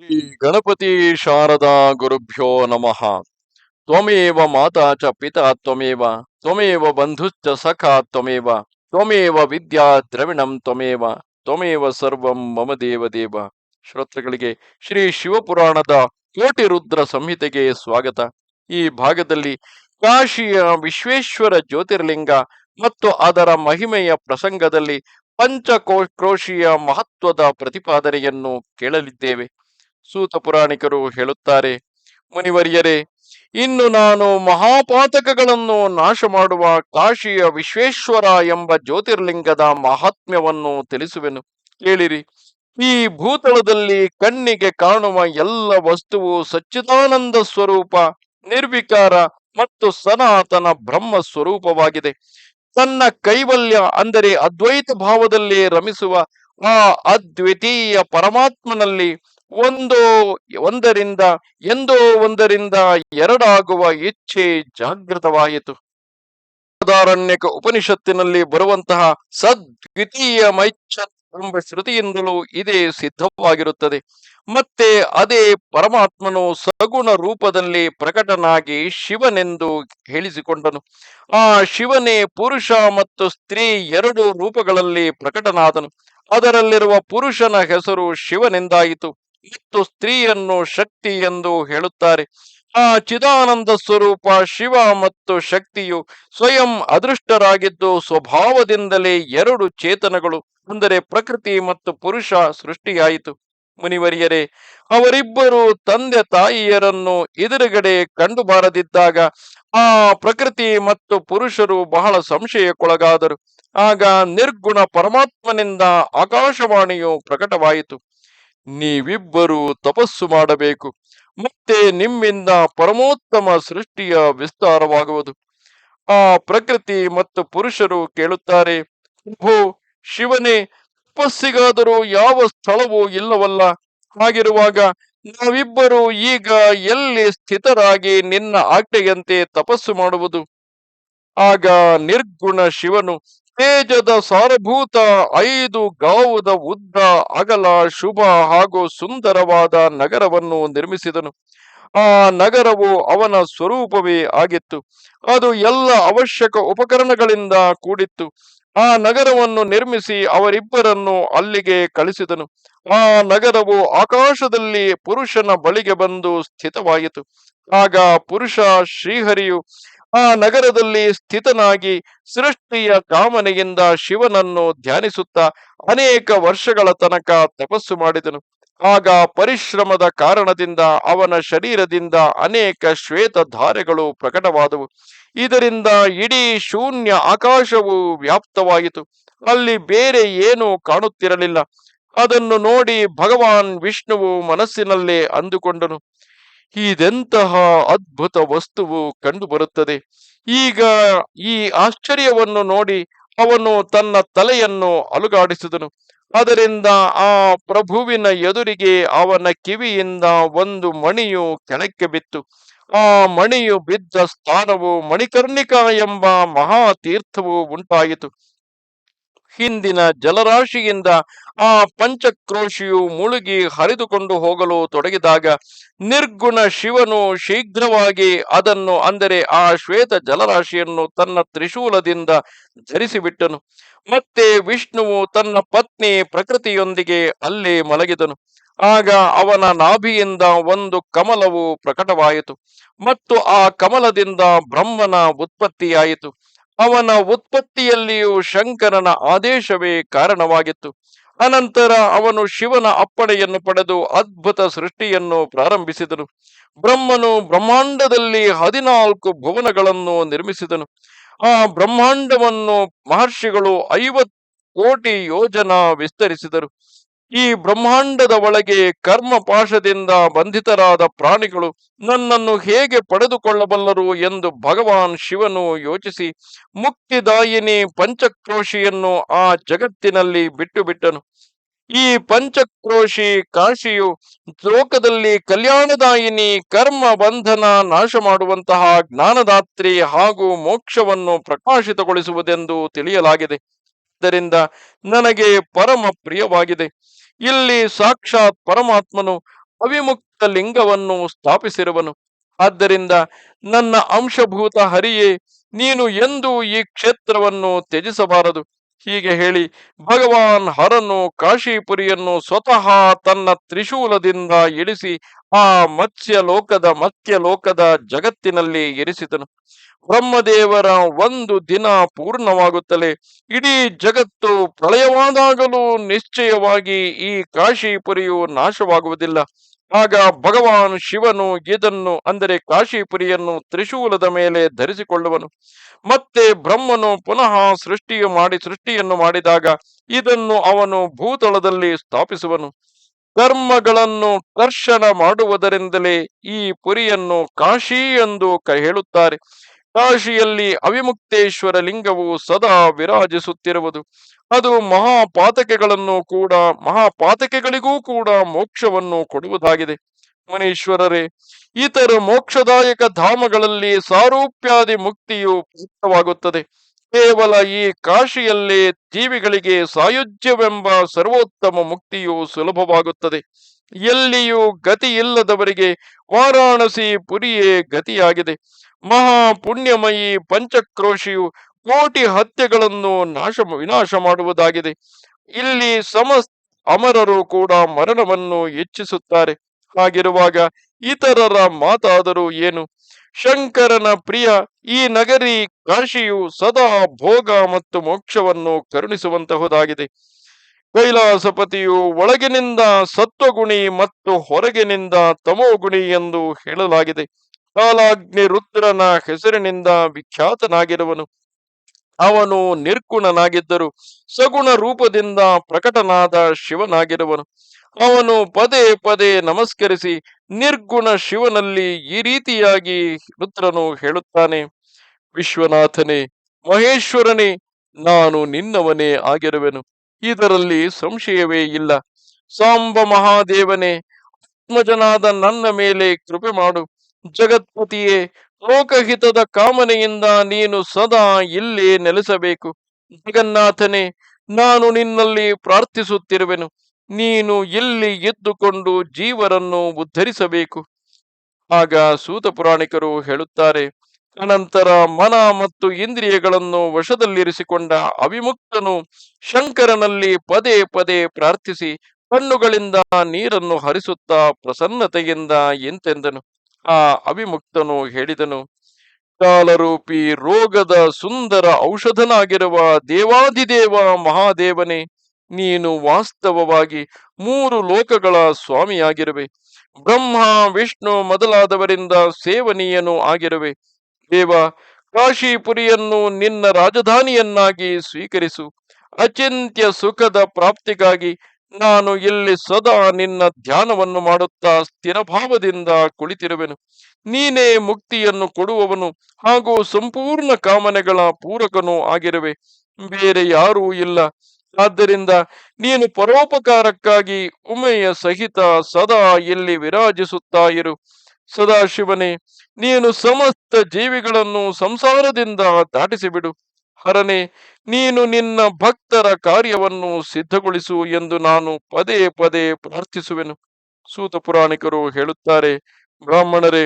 ಶ್ರೀ ಗಣಪತಿ ಶಾರದಾ ಗುರುಭ್ಯೋ ನಮಃ. ತ್ವಮೇವ ಮಾತಾ ಚ ಪಿತಾ ತ್ವಮೇವ ತ್ವಮೇವ ಬಂಧುಶ್ಚ ಸಖಾ ತ್ವಮೇವ ತ್ವಮೇವ ವಿದ್ಯಾ ದ್ರವಿಣಂ ತ್ವಮೇವ ತ್ವಮೇವ ಸರ್ವಂ ಮಮ ದೇವ ದೇವ. ಶ್ರೋತೃಗಳಿಗೆ ಶ್ರೀ ಶಿವಪುರಾಣದ ಕೋಟಿ ರುದ್ರ ಸಂಹಿತೆಗೆ ಸ್ವಾಗತ. ಈ ಭಾಗದಲ್ಲಿ ಕಾಶಿಯ ವಿಶ್ವೇಶ್ವರ ಜ್ಯೋತಿರ್ಲಿಂಗ ಮತ್ತು ಅದರ ಮಹಿಮೆಯ ಪ್ರಸಂಗದಲ್ಲಿ ಪಂಚಕೋ ಕ್ರೋಶಿಯ ಮಹತ್ವದ ಪ್ರತಿಪಾದನೆಯನ್ನು ಕೇಳಲಿದ್ದೇವೆ. ಸೂತ ಪುರಾಣಿಕರು ಹೇಳುತ್ತಾರೆ, ಮುನಿವರಿಯರೇ, ಇನ್ನು ನಾನು ಮಹಾಪಾತಕಗಳನ್ನು ನಾಶ ಮಾಡುವ ಕಾಶಿಯ ವಿಶ್ವೇಶ್ವರ ಎಂಬ ಜ್ಯೋತಿರ್ಲಿಂಗದ ಮಹಾತ್ಮ್ಯವನ್ನು ತಿಳಿಸುವೆನು. ಕೇಳಿರಿ, ಈ ಭೂತಳದಲ್ಲಿ ಕಣ್ಣಿಗೆ ಕಾಣುವ ಎಲ್ಲ ವಸ್ತುವು ಸಚ್ಚಿದಾನಂದ ಸ್ವರೂಪ, ನಿರ್ವಿಕಾರ ಮತ್ತು ಸನಾತನ ಬ್ರಹ್ಮ ಸ್ವರೂಪವಾಗಿದೆ. ತನ್ನ ಕೈವಲ್ಯ ಅಂದರೆ ಅದ್ವೈತ ಭಾವದಲ್ಲಿ ರಮಿಸುವ ಆ ಅದ್ವಿತೀಯ ಪರಮಾತ್ಮನಲ್ಲಿ ಒಂದು, ಒಂದರಿಂದ, ಎಂದೋ ಒಂದರಿಂದ ಎರಡಾಗುವ ಇಚ್ಛೆ ಜಾಗೃತವಾಯಿತು. ಬೃಹದಾರಣ್ಯಕ ಉಪನಿಷತ್ತಿನಲ್ಲಿ ಬರುವಂತಹ ಸದ್ವಿತೀಯ ಮೈಚ್ಛ ಎಂಬ ಶ್ರುತಿಯಿಂದಲೂ ಇದೇ ಸಿದ್ಧವಾಗಿರುತ್ತದೆ. ಮತ್ತೆ ಅದೇ ಪರಮಾತ್ಮನು ಸಗುಣ ರೂಪದಲ್ಲಿ ಪ್ರಕಟನಾಗಿ ಶಿವನೆಂದು ಹೇಳಿಸಿಕೊಂಡನು. ಆ ಶಿವನೇ ಪುರುಷ ಮತ್ತು ಸ್ತ್ರೀ ಎರಡು ರೂಪಗಳಲ್ಲಿ ಪ್ರಕಟನಾದನು. ಅದರಲ್ಲಿರುವ ಪುರುಷನ ಹೆಸರು ಶಿವನೆಂದಾಯಿತು. ಮತ್ತು ಸ್ತ್ರೀಯನ್ನು ಶಕ್ತಿ ಎಂದು ಹೇಳುತ್ತಾರೆ. ಆ ಚಿದಾನಂದ ಸ್ವರೂಪ ಶಿವ ಮತ್ತು ಶಕ್ತಿಯು ಸ್ವಯಂ ಅದೃಷ್ಟರಾಗಿದ್ದು ಸ್ವಭಾವದಿಂದಲೇ ಎರಡು ಚೇತನಗಳು, ಅಂದರೆ ಪ್ರಕೃತಿ ಮತ್ತು ಪುರುಷ, ಸೃಷ್ಟಿಯಾಯಿತು. ಮುನಿವರಿಯರೇ, ಅವರಿಬ್ಬರು ತಂದೆ ತಾಯಿಯರನ್ನು ಎದುರುಗಡೆ ಕಂಡು ಬಾರದಿದ್ದಾಗ ಆ ಪ್ರಕೃತಿ ಮತ್ತು ಪುರುಷರು ಬಹಳ ಸಂಶಯಕ್ಕೊಳಗಾದರು. ಆಗ ನಿರ್ಗುಣ ಪರಮಾತ್ಮನಿಂದ ಆಕಾಶವಾಣಿಯು ಪ್ರಕಟವಾಯಿತು. ನೀವಿಬ್ಬರು ತಪಸ್ಸು ಮಾಡಬೇಕು. ಮತ್ತೆ ನಿಮ್ಮಿಂದ ಪರಮೋತ್ತಮ ಸೃಷ್ಟಿಯ ವಿಸ್ತಾರವಾಗುವುದು. ಆ ಪ್ರಕೃತಿ ಮತ್ತು ಪುರುಷರು ಕೇಳುತ್ತಾರೆ ಓ ಶಿವನೇ, ತಪಸ್ಸಿಗಾದರೂ ಯಾವ ಸ್ಥಳವೂ ಇಲ್ಲವಲ್ಲ? ಹಾಗಿರುವಾಗ ನಾವಿಬ್ಬರು ಈಗ ಎಲ್ಲಿ ಸ್ಥಿತರಾಗಿ ನಿನ್ನ ಆಜ್ಞೆಯಂತೆ ತಪಸ್ಸು ಮಾಡುವುದು? ಆಗ ನಿರ್ಗುಣ ಶಿವನು ತೇಜದ ಸಾರಭೂತ, ಐದು ಗಾವುದ ಉದ್ದ, ಅಗಲ, ಶುಭ ಹಾಗೂ ಸುಂದರವಾದ ನಗರವನ್ನು ನಿರ್ಮಿಸಿದನು. ಆ ನಗರವು ಅವನ ಸ್ವರೂಪವೇ ಆಗಿತ್ತು. ಅದು ಎಲ್ಲ ಅವಶ್ಯಕ ಉಪಕರಣಗಳಿಂದ ಕೂಡಿತ್ತು. ಆ ನಗರವನ್ನು ನಿರ್ಮಿಸಿ ಅವರಿಬ್ಬರನ್ನು ಅಲ್ಲಿಗೆ ಕಳಿಸಿದನು. ಆ ನಗರವು ಆಕಾಶದಲ್ಲಿ ಪುರುಷನ ಬಳಿಗೆ ಬಂದು ಸ್ಥಿತವಾಯಿತು. ಆಗ ಪುರುಷ ಶ್ರೀಹರಿಯು ಆ ನಗರದಲ್ಲಿ ಸ್ಥಿತನಾಗಿ ಸೃಷ್ಟಿಯ ಕಾಮನೆಯಿಂದ ಶಿವನನ್ನು ಧ್ಯಾನಿಸುತ್ತಾ ಅನೇಕ ವರ್ಷಗಳ ತನಕ ತಪಸ್ಸು ಮಾಡಿದನು. ಆಗ ಪರಿಶ್ರಮದ ಕಾರಣದಿಂದ ಅವನ ಶರೀರದಿಂದ ಅನೇಕ ಶ್ವೇತ ಧಾರೆಗಳು ಪ್ರಕಟವಾದವು. ಇದರಿಂದ ಇಡೀ ಶೂನ್ಯ ಆಕಾಶವು ವ್ಯಾಪ್ತವಾಯಿತು. ಅಲ್ಲಿ ಬೇರೆ ಏನೂ ಕಾಣುತ್ತಿರಲಿಲ್ಲ. ಅದನ್ನು ನೋಡಿ ಭಗವಾನ್ ವಿಷ್ಣುವು ಮನಸ್ಸಿನಲ್ಲೇ ಅಂದುಕೊಂಡನು. ಇದೆಂತಹ ಅದ್ಭುತ ವಸ್ತುವು ಕಂಡುಬರುತ್ತದೆ. ಈಗ ಈ ಆಶ್ಚರ್ಯವನ್ನು ನೋಡಿ ಅವನು ತನ್ನ ತಲೆಯನ್ನು ಅಲುಗಾಡಿಸಿದನು. ಅದರಿಂದ ಆ ಪ್ರಭುವಿನ ಎದುರಿಗೆ ಅವನ ಕಿವಿಯಿಂದ ಒಂದು ಮಣಿಯು ಕೆಳಕ್ಕೆ ಬಿತ್ತು. ಆ ಮಣಿಯು ಬಿದ್ದ ಸ್ಥಾನವು ಮಣಿಕರ್ಣಿಕ ಎಂಬ ಮಹಾ ತೀರ್ಥವು ಉಂಟಾಯಿತು. ಹಿಂದಿನ ಜಲರಾಶಿಯಿಂದ ಆ ಪಂಚಕ್ರೋಶಿಯು ಮುಳುಗಿ ಹರಿದುಕೊಂಡು ಹೋಗಲು ತೊಡಗಿದಾಗ ನಿರ್ಗುಣ ಶಿವನು ಶೀಘ್ರವಾಗಿ ಅದನ್ನು ಅಂದರೆ ಆ ಶ್ವೇತ ಜಲರಾಶಿಯನ್ನು ತನ್ನ ತ್ರಿಶೂಲದಿಂದ ಧರಿಸಿಬಿಟ್ಟನು ಮತ್ತೆ ವಿಷ್ಣುವು ತನ್ನ ಪತ್ನಿ ಪ್ರಕೃತಿಯೊಂದಿಗೆ ಅಲ್ಲಿ ಮಲಗಿದನು. ಆಗ ಅವನ ನಾಭಿಯಿಂದ ಒಂದು ಕಮಲವು ಪ್ರಕಟವಾಯಿತು. ಮತ್ತು ಆ ಕಮಲದಿಂದ ಬ್ರಹ್ಮನ ಉತ್ಪತ್ತಿಯಾಯಿತು. ಅವನ ಉತ್ಪತ್ತಿಯಲ್ಲಿಯೂ ಶಂಕರನ ಆದೇಶವೇ ಕಾರಣವಾಗಿತ್ತು. ಅನಂತರ ಅವನು ಶಿವನ ಅಪ್ಪಣೆಯನ್ನು ಪಡೆದು ಅದ್ಭುತ ಸೃಷ್ಟಿಯನ್ನು ಪ್ರಾರಂಭಿಸಿದನು. ಬ್ರಹ್ಮನು ಬ್ರಹ್ಮಾಂಡದಲ್ಲಿ ಹದಿನಾಲ್ಕು ಭುವನಗಳನ್ನು ನಿರ್ಮಿಸಿದನು. ಆ ಬ್ರಹ್ಮಾಂಡವನ್ನು ಮಹರ್ಷಿಗಳು ಐವತ್ ಕೋಟಿ ಯೋಜನಾ ವಿಸ್ತರಿಸಿದರು. ಈ ಬ್ರಹ್ಮಾಂಡದ ಒಳಗೆ ಕರ್ಮ ಪಾಶದಿಂದ ಬಂಧಿತರಾದ ಪ್ರಾಣಿಗಳು ನನ್ನನ್ನು ಹೇಗೆ ಪಡೆದುಕೊಳ್ಳಬಲ್ಲರು ಎಂದು ಭಗವಾನ್ ಶಿವನು ಯೋಚಿಸಿ, ಮುಕ್ತಿದಾಯಿನಿ ಪಂಚಕ್ರೋಶಿಯನ್ನು ಆ ಜಗತ್ತಿನಲ್ಲಿ ಬಿಟ್ಟು ಬಿಟ್ಟನು ಈ ಪಂಚಕ್ರೋಶಿ ಕಾಶಿಯು ಲೋಕದಲ್ಲಿ ಕಲ್ಯಾಣದಾಯಿನಿ ಕರ್ಮ ಬಂಧನ ನಾಶ ಮಾಡುವಂತಹ ಜ್ಞಾನದಾತ್ರಿ ಹಾಗೂ ಮೋಕ್ಷವನ್ನು ಪ್ರಕಾಶಿತಗೊಳಿಸುವುದೆಂದು ತಿಳಿಯಲಾಗಿದೆ. ಆದ್ದರಿಂದ ನನಗೆ ಪರಮ ಪ್ರಿಯವಾಗಿದೆ. ಇಲ್ಲಿ ಸಾಕ್ಷಾತ್ ಪರಮಾತ್ಮನು ಅವಿಮುಕ್ತ ಲಿಂಗವನ್ನು ಸ್ಥಾಪಿಸಿರುವನು. ಆದ್ದರಿಂದ ನನ್ನ ಅಂಶಭೂತ ಹರಿಯೇ, ನೀನು ಎಂದು ಈ ಕ್ಷೇತ್ರವನ್ನು ತ್ಯಜಿಸಬಾರದು. ಹೀಗೆ ಹೇಳಿ ಭಗವಾನ್ ಹರನು ಕಾಶಿಪುರಿಯನ್ನು ಸ್ವತಃ ತನ್ನ ತ್ರಿಶೂಲದಿಂದ ಇಳಿಸಿ ಆ ಮತ್ಸ್ಯ ಲೋಕದ ಮತ್ಸ್ಯ ಲೋಕದ ಜಗತ್ತಿನಲ್ಲಿ ಇರಿಸಿದನು. ಬ್ರಹ್ಮದೇವರ ಒಂದು ದಿನ ಪೂರ್ಣವಾಗುತ್ತಲೇ ಇಡೀ ಜಗತ್ತು ಪ್ರಳಯವಾದಾಗಲೂ ನಿಶ್ಚಯವಾಗಿ ಈ ಕಾಶಿಪುರಿಯು ನಾಶವಾಗುವುದಿಲ್ಲ. ಆಗ ಭಗವಾನ್ ಶಿವನು ಇದನ್ನು ಅಂದರೆ ಕಾಶಿಪುರಿಯನ್ನು ತ್ರಿಶೂಲದ ಮೇಲೆ ಧರಿಸಿಕೊಳ್ಳುವನು. ಮತ್ತೆ ಬ್ರಹ್ಮನು ಪುನಃ ಸೃಷ್ಟಿಯು ಮಾಡಿ, ಸೃಷ್ಟಿಯನ್ನು ಮಾಡಿದಾಗ ಇದನ್ನು ಅವನು ಭೂತಳದಲ್ಲಿ ಸ್ಥಾಪಿಸುವನು. ಕರ್ಮಗಳನ್ನು ಕರ್ಷಣ ಮಾಡುವುದರಿಂದಲೇ ಈ ಪುರಿಯನ್ನು ಕಾಶಿ ಎಂದು ಹೇಳುತ್ತಾರೆ. ಕಾಶಿಯಲ್ಲಿ ಅವಿಮುಕ್ತೇಶ್ವರ ಲಿಂಗವು ಸದಾ ವಿರಾಜಿಸುತ್ತಿರುವುದು. ಅದು ಮಹಾಪಾತಕೆಗಳನ್ನು ಕೂಡ, ಮಹಾಪಾತಕೆಗಳಿಗೂ ಕೂಡ ಮೋಕ್ಷವನ್ನು ಕೊಡುವುದಾಗಿದೆ. ಮುನೀಶ್ವರರೇ, ಇತರ ಮೋಕ್ಷದಾಯಕ ಧಾಮಗಳಲ್ಲಿ ಸಾರೂಪ್ಯಾದಿ ಮುಕ್ತಿಯು ಪ್ರಾಪ್ತವಾಗುತ್ತದೆ ಕೇವಲ ಈ ಕಾಶಿಯಲ್ಲೇ ಜೀವಿಗಳಿಗೆ ಸಾಯುಜ್ಯವೆಂಬ ಸರ್ವೋತ್ತಮ ಮುಕ್ತಿಯು ಸುಲಭವಾಗುತ್ತದೆ. ಎಲ್ಲಿಯೂ ಗತಿ ಇಲ್ಲದವರಿಗೆ ವಾರಾಣಸಿ ಪುರಿಯೇ ಗತಿಯಾಗಿದೆ. ಮಹಾ ಪುಣ್ಯಮಯಿ ಪಂಚಕ್ರೋಶಿಯು ಕೋಟಿ ಹತ್ಯೆಗಳನ್ನು ನಾಶ ವಿನಾಶ ಮಾಡುವುದಾಗಿದೆ. ಇಲ್ಲಿ ಸಮಸ್ತ ಅಮರರು ಕೂಡ ಮರಣವನ್ನು ಹೆಚ್ಚಿಸುತ್ತಾರೆ. ಹಾಗಿರುವಾಗ ಇತರರ ಮಾತಾದರೂ ಏನು? ಶಂಕರನ ಪ್ರಿಯ, ಈ ನಗರಿ ಕಾಶಿಯು ಸದಾ ಭೋಗ ಮತ್ತು ಮೋಕ್ಷವನ್ನು ಕರುಣಿಸುವಂತಹುದಾಗಿದೆ. ಕೈಲಾಸಪತಿಯು ಒಳಗಿನಿಂದ ಸತ್ವಗುಣಿ ಮತ್ತು ಹೊರಗಿನಿಂದ ತಮೋಗುಣಿ ಎಂದು ಹೇಳಲಾಗಿದೆ. ಕಾಲಾಗ್ನಿ ರುದ್ರನ ಹೆಸರಿನಿಂದ ವಿಖ್ಯಾತನಾಗಿರುವನು. ಅವನು ನಿರ್ಗುಣನಾಗಿದ್ದರು ಸಗುಣ ರೂಪದಿಂದ ಪ್ರಕಟನಾದ ಶಿವನಾಗಿರುವನು. ಅವನು ಪದೇ ಪದೇ ನಮಸ್ಕರಿಸಿ ನಿರ್ಗುಣ ಶಿವನಲ್ಲಿ ಈ ರೀತಿಯಾಗಿ ರುದ್ರನು ಹೇಳುತ್ತಾನೆ. ವಿಶ್ವನಾಥನೇ, ಮಹೇಶ್ವರನೇ, ನಾನು ನಿನ್ನವನೇ ಆಗಿರುವೆನು. ಇದರಲ್ಲಿ ಸಂಶಯವೇ ಇಲ್ಲ. ಸಾಂಬ ಮಹಾದೇವನೇ, ಆತ್ಮಜನಾದ ನನ್ನ ಮೇಲೆ ಕೃಪೆ ಮಾಡು. ಜಗತ್ಪತಿಯೇ ಲೋಕಹಿತದ ಕಾಮನೆಯಿಂದ ನೀನು ಸದಾ ಇಲ್ಲಿ ನೆಲೆಸಬೇಕು. ಜಗನ್ನಾಥನೇ, ನಾನು ನಿನ್ನಲ್ಲಿ ಪ್ರಾರ್ಥಿಸುತ್ತಿರುವೆನು. ನೀನು ಇಲ್ಲಿ ಎದ್ದುಕೊಂಡು ಜೀವರನ್ನು ಉದ್ಧರಿಸಬೇಕು. ಆಗ ಸೂತ ಪುರಾಣಿಕರು ಹೇಳುತ್ತಾರೆ ಅನಂತರ ಮನ ಮತ್ತು ಇಂದ್ರಿಯಗಳನ್ನು ವಶದಲ್ಲಿರಿಸಿಕೊಂಡ ಅವಿಮುಕ್ತನು ಶಂಕರನಲ್ಲಿ ಪದೇ ಪದೇ ಪ್ರಾರ್ಥಿಸಿ, ಕಣ್ಣುಗಳಿಂದ ನೀರನ್ನು ಹರಿಸುತ್ತಾ ಪ್ರಸನ್ನತೆಯಿಂದ ಎಂತೆಂದನು. ಆ ಅವಿಮುಕ್ತನು ಹೇಳಿದನು, ಕಾಲರೂಪಿ ರೋಗದ ಸುಂದರ ಔಷಧನಾಗಿರುವ ದೇವಾದಿದೇವ ಮಹಾದೇವನೇ, ನೀನು ವಾಸ್ತವವಾಗಿ ಮೂರು ಲೋಕಗಳ ಸ್ವಾಮಿಯಾಗಿರುವೆ. ಬ್ರಹ್ಮ, ವಿಷ್ಣು ಮೊದಲಾದವರಿಂದ ಸೇವನೀಯನು ಆಗಿರುವೆ. ದೇವ, ಕಾಶಿಪುರಿಯನ್ನು ನಿನ್ನ ರಾಜಧಾನಿಯನ್ನಾಗಿ ಸ್ವೀಕರಿಸು. ಅಚಿಂತ್ಯ ಸುಖದ ಪ್ರಾಪ್ತಿಗಾಗಿ ನಾನು ಇಲ್ಲಿ ಸದಾ ನಿನ್ನ ಧ್ಯಾನವನ್ನು ಮಾಡುತ್ತಾ ಸ್ಥಿರಭಾವದಿಂದ ಕುಳಿತಿರುವೆನು. ನೀನೇ ಮುಕ್ತಿಯನ್ನು ಕೊಡುವವನು ಹಾಗೂ ಸಂಪೂರ್ಣ ಕಾಮನೆಗಳ ಪೂರಕನೂ ಆಗಿರುವೆ. ಬೇರೆ ಯಾರೂ ಇಲ್ಲ. ಆದ್ದರಿಂದ ನೀನು ಪರೋಪಕಾರಕ್ಕಾಗಿ ಉಮೆಯ ಸಹಿತ ಸದಾ ಇಲ್ಲಿ ವಿರಾಜಿಸುತ್ತಾ ಇರು. ಸದಾಶಿವನೇ, ನೀನು ಸಮಸ್ತ ಜೀವಿಗಳನ್ನು ಸಂಸಾರದಿಂದ ದಾಟಿಸಿಬಿಡು. ಹರನೆ, ನೀನು ನಿನ್ನ ಭಕ್ತರ ಕಾರ್ಯವನ್ನು ಸಿದ್ಧಗೊಳಿಸು ಎಂದು ನಾನು ಪದೇ ಪದೇ ಪ್ರಾರ್ಥಿಸುವೆನು. ಸೂತ ಪುರಾಣಿಕರು ಹೇಳುತ್ತಾರೆ, ಬ್ರಾಹ್ಮಣರೇ,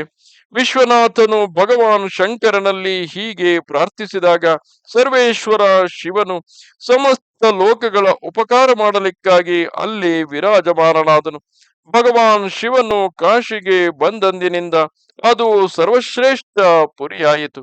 ವಿಶ್ವನಾಥನು ಭಗವಾನ್ ಶಂಕರನಲ್ಲಿ ಹೀಗೆ ಪ್ರಾರ್ಥಿಸಿದಾಗ ಸರ್ವೇಶ್ವರ ಶಿವನು ಸಮಸ್ತ ಲೋಕಗಳ ಉಪಕಾರ ಮಾಡಲಿಕ್ಕಾಗಿ ಅಲ್ಲಿ ವಿರಾಜಮಾನನಾದನು. ಭಗವಾನ್ ಶಿವನು ಕಾಶಿಗೆ ಬಂದಂದಿನಿಂದ ಅದು ಸರ್ವಶ್ರೇಷ್ಠ ಪುರಿಯಾಯಿತು.